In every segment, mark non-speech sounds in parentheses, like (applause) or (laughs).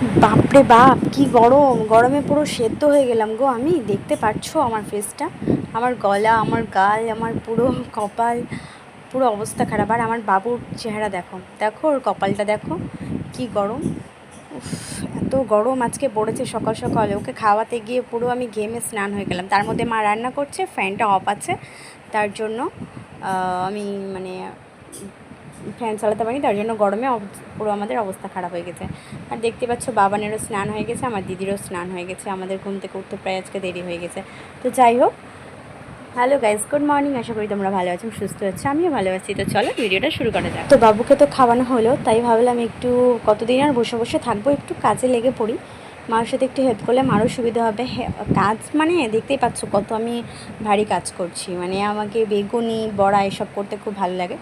বাপরে বাপ, কি গরম। গরমে পুরো সেদ্ধ হয়ে গেলাম গো আমি। দেখতে পাচ্ছো আমার ফেসটা আমার গলা, আমার গাল, আমার পুরো কপাল, পুরো অবস্থা খারাপ। আর আমার বাবুর চেহারা দেখো। দেখো ওর কপালটা দেখো। কি গরম। এত গরম আজকে পড়েছে সকাল সকালে। ওকে খাওয়াতে গিয়ে পুরো আমি ঘেমে স্নান হয়ে গেলাম। তার মধ্যে মা রান্না করছে ফ্যানটা অফ আছে। তার জন্য আমি মানে ফ্যান চালাতে পারি তার জন্য গরমে পুরো আমাদের অবস্থা খারাপ হয়ে গেছে। আর দেখতে পাচ্ছ বাবানেরও স্নান হয়ে গেছে, আমার দিদিরও স্নান হয়ে গেছে, আমাদের ঘুম থেকে উঠতে প্রায় আজকে দেরি হয়ে গেছে। তো যাই হোক, হ্যালো গাইজ গুড মর্নিং, আশা করি তোমরা ভালো আছো, সুস্থ আছো, আমিও ভালো আছি। তো চলো ভিডিওটা শুরু করা যাক। তো বাবুকে তো খাওয়ানো হলো, তাই ভাবলাম একটু কতদিন আর বসে বসে থাকব, একটু কাজে লেগে পড়ি। মার সাথে একটু হেল্প করলে মারও সুবিধা হবে। কাজ মানে দেখতেই পাচ্ছ কত আমি ভারী কাজ করছি। মানে আমাকে বেগুনি, বড়া এসব করতে খুব ভালো লাগে।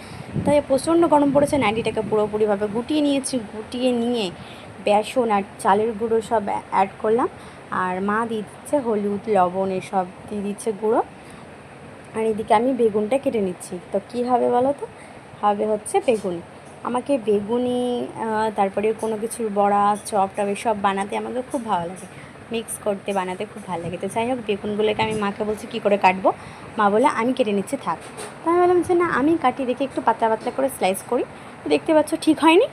তাই প্রচণ্ড গরম পড়েছে নাইটিটাকে পুরোপুরিভাবে গুটিয়ে নিয়েছি। গুটিয়ে নিয়ে বেসন আর চালের গুঁড়ো সব অ্যাড করলাম। আর মা দিয়ে দিচ্ছে হলুদ, লবণ এসব দিয়ে দিচ্ছে গুঁড়ো। আর এদিকে আমি বেগুনটা কেটে নিচ্ছি। তো কী হবে বলো তো? হবে হচ্ছে বেগুন। আমাকে বেগুনি তারপরে কোনো কিছুর বড়া, চপ টপ এসব বানাতে আমাকে খুব ভালো লাগে। মিক্স করতে, বানাতে খুব ভালো লাগে। তো যাই হোক, বেগুনগুলোকে আমি মাকে বলছি, কী করে কাটবো? মা বলে আমি কেটে নিচ্ছি, থাক। তো আমি বললাম যে, না, আমি কাটি দেখে একটু পাতলা পাতলা করে স্লাইস করি। দেখতে পাচ্ছ, ঠিক হয়নি।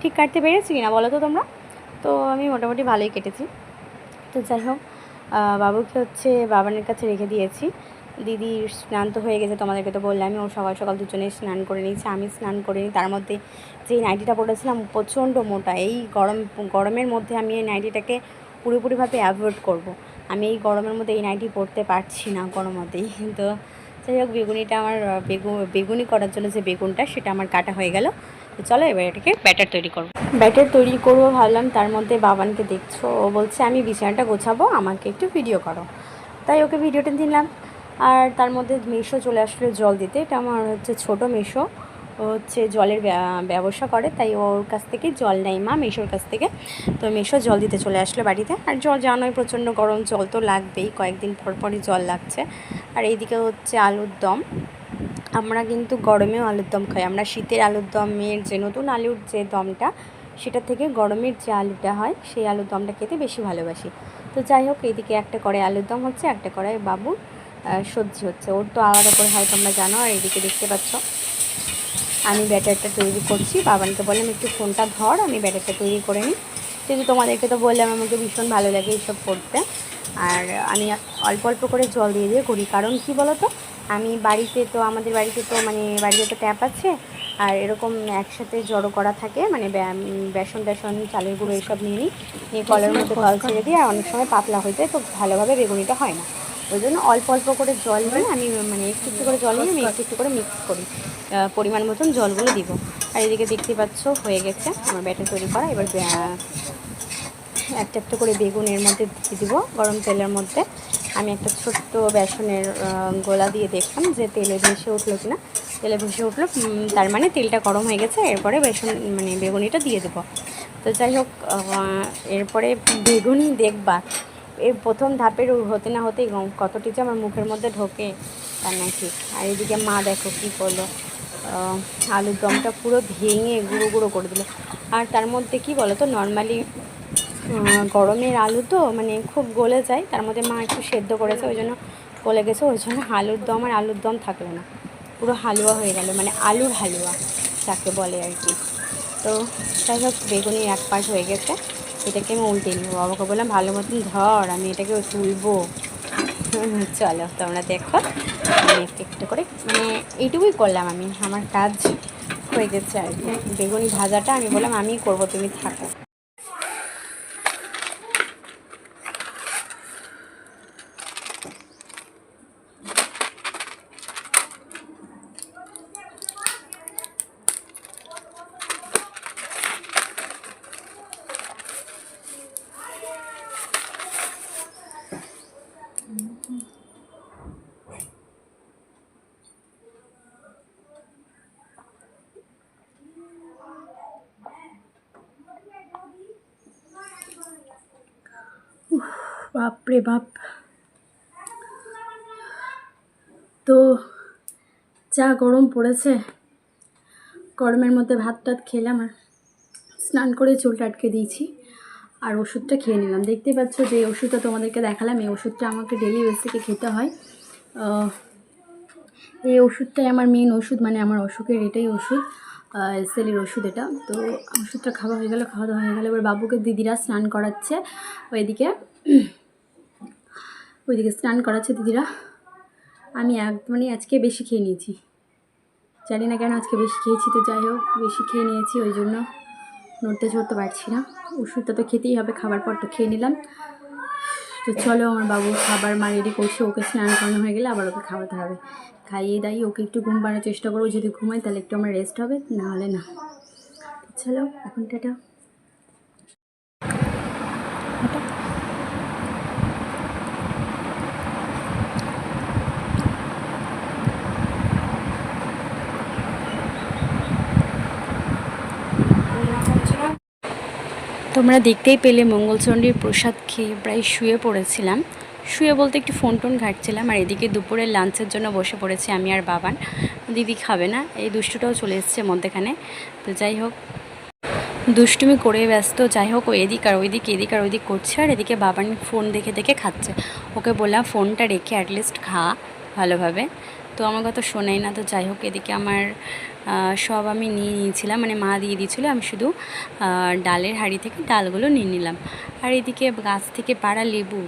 ঠিক কাটতে পেরেছি কিনা বলো তো তোমরা? তো আমি মোটামুটি ভালোই কেটেছি। তো যাই হোক বাবুকে হচ্ছে বাবানের কাছে রেখে দিয়েছি। দিদি স্নান তো হয়ে গেছে তোমাদেরকে তো বললামই ও সকাল সকাল দুজনে স্নান করে নিয়েছে আমি স্নান করে নিই। তার মধ্যে যে নাইটিটা পরেছিলাম প্রচণ্ড মোটা এই গরম গরমের মধ্যে আমি এই নাইটিটাকে পুরোপুরিভাবে অ্যাভয়েড করব। আমি এই গরমের মধ্যে এই নাইটি পরতে পারছি না গরমতেই (laughs) তো যাই হোক বেগুনিটা আমার আহ, বেগু বেগুনি করার জন্য যে বেগুনটা সেটা আমার কাটা হয়ে গেল। তো চলো এবার এটাকে ব্যাটার তৈরি করব। ব্যাটার তৈরি করব ভাবলাম তার মধ্যে বাবানকে দেখছ ও বলছে আমি বিছানাটা গোছাবো আমাকে একটু ভিডিও করো। তাই ওকে ভিডিওটা দিলাম আর তার মধ্যে মেশো চলে আসলো জল দিতে। এটা আমার হচ্ছে ছোট মেশো। ও হচ্ছে জলের ব্যবসা করে তাই ওর কাছ থেকে জল নেয় মা মেশোর কাছ থেকে। তো মেশো জল দিতে চলে আসলো বাড়িতে। আর জল জানোই প্রচণ্ড গরম জল তো লাগবেই কয়েকদিন পর পরই জল লাগছে। আর এইদিকে হচ্ছে আলুর দম। আমরা কিন্তু গরমেও আলুর দম খাই। আমরা শীতের আলুর দমের যে নতুন আলুর যে দমটা সেটা থেকে গরমের যে আলুটা হয় সেই আলুর দমটা খেতে বেশি ভালোবাসি। তো যাই হোক এইদিকে একটা করে আলুর দম হচ্ছে একটা করে আহ, সবজি হচ্ছে। ওর তো আলাদা করে হয় তোমরা জানো, আর এদিকে দেখতে পাচ্ছ। আমি ব্যাটারটা তৈরি করছি। বাবানকে বললাম, একটু ফোনটা ধর, আমি ব্যাটারটা তৈরি করে নিই। কিন্তু তোমাদেরকে তো বললাম, আমাকে ভীষণ ভালো লাগে এইসব করতে। আর আমি অল্প অল্প করে জল দিয়ে দিয়ে করি। কারণ কি বলো তো আমি বাড়িতে তো, আমাদের বাড়িতে তো মানে বাড়িতে তো ট্যাপ আছে। আর এরকম একসাথে জড়ো করা থাকে মানে বেসন টেসন চালের গুঁড়ো এইসব নিয়ে নিই। নিয়ে কলের মধ্যে কল ছেড়ে আর অনেক সময় পাতলা হয়ে যায় তো ভালোভাবে বেগুনিটা হয় না। ওই জন্য অল্প অল্প করে জল নিয়ে আমি মানে একটু একটু করে জল নিয়ে আমি একটু একটু করে মিক্স করি। পরিমাণ মতন জলগুলো দিব। আর এদিকে দেখতে পাচ্ছ, হয়ে গেছে আমার ব্যাটার তৈরি করা। এবার একটা একটা করে বেগুন এর মধ্যে দিয়ে দিব গরম তেলের মধ্যে। আমি একটা ছোট্ট বেসনের গোলা দিয়ে দেখলাম যে তেলে ভেসে উঠল কিনা। তেলে ভেসে উঠল তার মানে তেলটা গরম হয়ে গেছে। এরপরে বেসন মানে বেগুনিটা দিয়ে দেবো। তো যাই হোক এরপরে বেগুনি দেখবা। এর প্রথম ধাপের হতে না হতেই কতটি যে আমার মুখের মধ্যে ঢোকে তার নাকি আর এদিকে মা দেখো কী করল। আলুর দমটা পুরো ভেঙে গুঁড়ো গুঁড়ো করে দিল। আর তার মধ্যে কি বলো তো নর্মালি গরমের আলু তো মানে খুব গলে যায়, তার মধ্যে মা একটু সেদ্ধ করেছে, ওই জন্য গলে গেছে, ওই জন্য আলুর দম আর আলুর দম থাকল না। পুরো হালুয়া হয়ে গেল মানে আলুর হালুয়া, যাকে বলে আর কি। তো যাই হোক বেগুনির এক পাশ হয়ে গেছে। এটাকে আমি উল্টে নিব। বাবাকে বললাম, ভালো মতন ধর, আমি এটাকে তুলবো। চলো, তোমরা দেখো। একটু একটু করে মানে এইটুকুই করলাম আমি। আমার কাজ হয়ে গেছে আর কি। বেগুনি ভাজাটা আমি বললাম আমি করব, তুমি থাকো। বাপরে বাপ। তো যা গরম পড়েছে, গরমের মধ্যে ভাত টাত খেলাম আর স্নান করে চুলটা আটকে দিয়েছি আর ওষুধটা খেয়ে নিলাম। দেখতেই পাচ্ছ যে ওষুধটা তোমাদেরকে দেখালাম, এই ওষুধটা আমাকে ডেলি বেসিকে খেতে হয়। এই ওষুধটাই আমার মেন ওষুধ মানে আমার অসুখের এটাই ওষুধ সেলির ওষুধ এটা। তো ওষুধটা খাওয়া হয়ে গেল, খাওয়া দাওয়া হয়ে গেল। এবার বাবুকে দিদিরা স্নান করাচ্ছে ওইদিকে। ওইদিকে স্নান করাচ্ছে দিদিরা। আমি এক মানে আজকে বেশি খেয়ে নিয়েছি। জানি না কেন আজকে বেশি খেয়েছি, তো যাই হোক, বেশি খেয়ে নিয়েছি, ওই জন্য নড়তে চড়তে পারছি না। ওষুধটা তো খেতেই হবে, খাবার পর তো খেয়ে নিলাম। তো চলো আমার বাবু খাবার মা রেডি করছে, ওকে স্নান করানো হয়ে গেলে আবার ওকে খাওয়াতে হবে। খাইয়ে দাইয়ে ওকে একটু ঘুম পাড়ানোর চেষ্টা করব, যদি ঘুমাই তাহলে একটু আমার রেস্ট হবে, না হলে না। চলো, এখন টাটা। তোমরা দেখতেই পেলে মঙ্গলচণ্ডীর প্রসাদ খেয়ে প্রায় শুয়ে পড়েছিলাম। শুয়ে বলতে একটু ফোন টোন ঘাটছিলাম আর এদিকে দুপুরের লাঞ্চের জন্য বসে পড়েছি আমি আর বাবান। দিদি খাবে না, এই দুষ্টুটাও চলে এসছে মধ্যেখানে। তো যাই হোক, দুষ্টুমি করে ব্যস্ত। যাই হোক এদিক আর ওইদিক, এদিক আর ওইদিক করছে আর এদিকে বাবান ফোন দেখে দেখে খাচ্ছে। ওকে বললাম, ফোনটা রেখে অ্যাটলিস্ট খা ভালোভাবে। তো আমার কথা শোনাই না, তো যাই হোক, এদিকে আমার সব আমি নিয়ে নিয়েছিলাম মানে মা দিয়ে দিয়েছিলো, আমি শুধু ডালের হাঁড়ি থেকে ডালগুলো নিয়ে নিলাম। আর এদিকে গাছ থেকে পাড়া লেবু,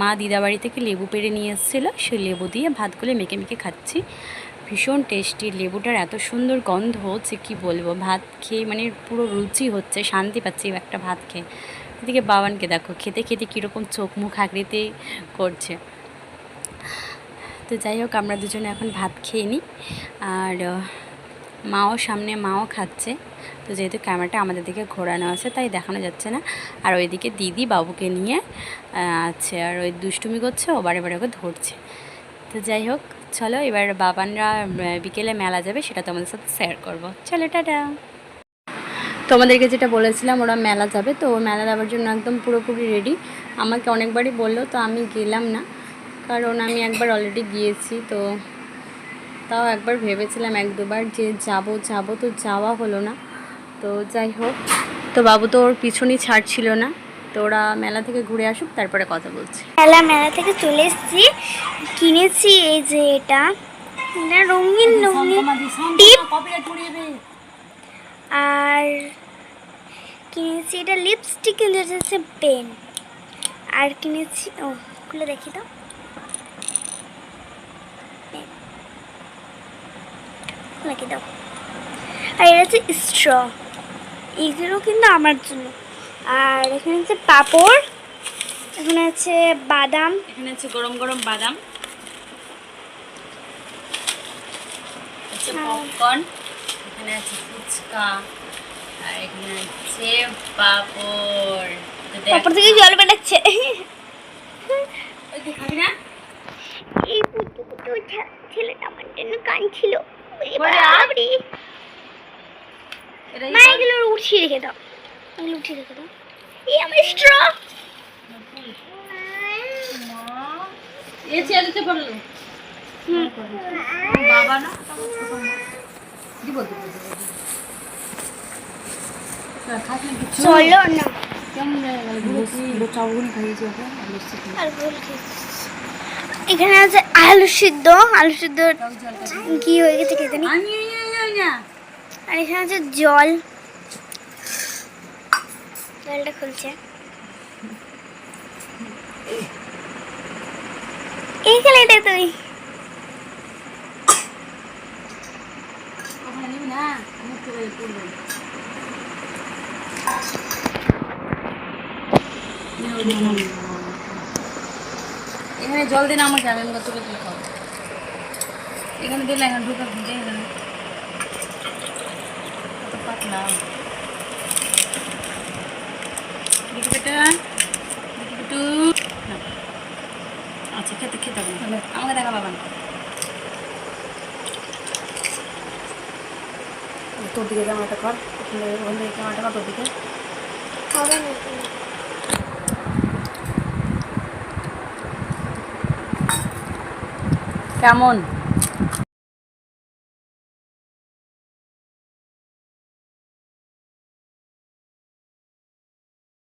মা দিদাবাড়ি থেকে লেবু পেড়ে নিয়ে এসেছিল সেই লেবু দিয়ে ভাতগুলো মেখে মেখে খাচ্ছি। ভীষণ টেস্টি, লেবুটার এত সুন্দর গন্ধ হচ্ছে, কি বলব? ভাত খেয়ে মানে পুরো রুচি হচ্ছে, শান্তি পাচ্ছি একটা ভাত খেয়ে। এদিকে বাবানকে দেখো, খেতে খেতে কীরকম চোখ মুখ আকৃতি করছে। তো যাই হোক, আমরা দুজনে এখন ভাত খেয়ে নিই। আর মাও সামনে মাও খাচ্ছে। তো যেহেতু ক্যামেরাটা আমাদের দিকে ঘোরানো আছে, তাই দেখানো যাচ্ছে না। আর ওইদিকে দিদি বাবুকে নিয়ে আছে। আর ওই দুষ্টুমি করছে, ও বারে বারে ওকে ধরছে। তো যাই হোক, চলো এবার বাবানরা বিকেলে মেলা যাবে, সেটা তোমাদের সাথে শেয়ার করব। চলো, টাটা! তোমাদেরকে যেটা বলেছিলাম, ওরা মেলা যাবে, তো মেলা যাওয়ার জন্য একদম পুরোপুরি রেডি আমাকে অনেকবারই বলল, তো আমি গেলাম না। কারণ আমি একবার অলরেডি গিয়েছি, তো তাও একবার ভেবেছিলাম এক দুবার যে যাব যাব তো যাওয়া হলো না। তো যাই হোক তো বাবু তো ওর পিছনই ছাড়ছিল না। তো ওরা মেলা থেকে ঘুরে আসুক তারপরে কথা বলছি। মেলা মেলা থেকে চলে এসেছি। কিনেছি এই যে এটা। এটা রঙিন রঙিন টিপ। আর কিনেছি এটা লিপস্টিক কিনেছি পেন আর কিনেছি ও খুলে দেখি তো। লাগিয়ে দাও? আর এটা হচ্ছে স্ট্র এগুলো কিন্তু আমার জন্য। আর এখানে হচ্ছে পাপড় এখানে আছে বাদাম। এখানে আছে গরম গরম বাদাম। আছে পপকর্ন এখানে আছে ফুচকা। আর এখানে আছে পাপড়। পাপড় থেকে জল বেড়াচ্ছে ওই খাবি না? এই পুটু পুটু ছেলেটা আমার জন্য কাঁদছিল ওরে মা এগুলো উঠিয়ে রেখে দাও। এগুলো উঠিয়ে রেখে দাও। এই আমার স্ট্র এ পড়ল। বাবা না দিব দিব চলো না। এখানে আছে আলু সিদ্ধ আলু সিদ্ধ কি হয়ে গেছে খেতে নি। আর এখানে আছে জল। জলটা খুলছে। তুই না। এখানে জল দিন আমাকে আমি তোকে তুলে খাব এখানে দিলে এখানে ঢুকে দে এখানে। কত পাতলা। বেটা। দেখি বেটু। আচ্ছা খেতে খেতে হবে। না। আমাকে দেখা পাবা না। তোর দিকে ক্যামেরাটা কর। ওখানে ওখান থেকে ক্যামেরাটা কর তোর দিকে হবে না কেমন?